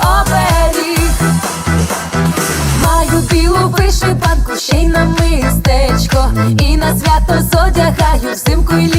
оберіг. Маю білу вишиванку, ще й на мистечко, і на свято зодягаю взимку й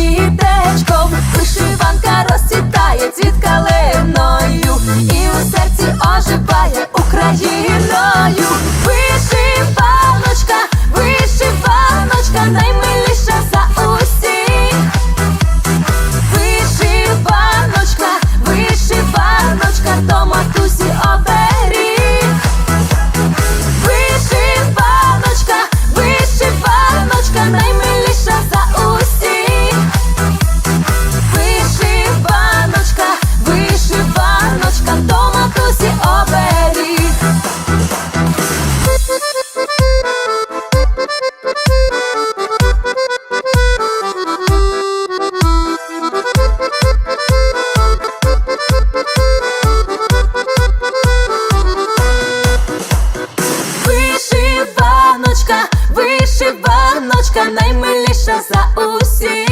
більша за усіх.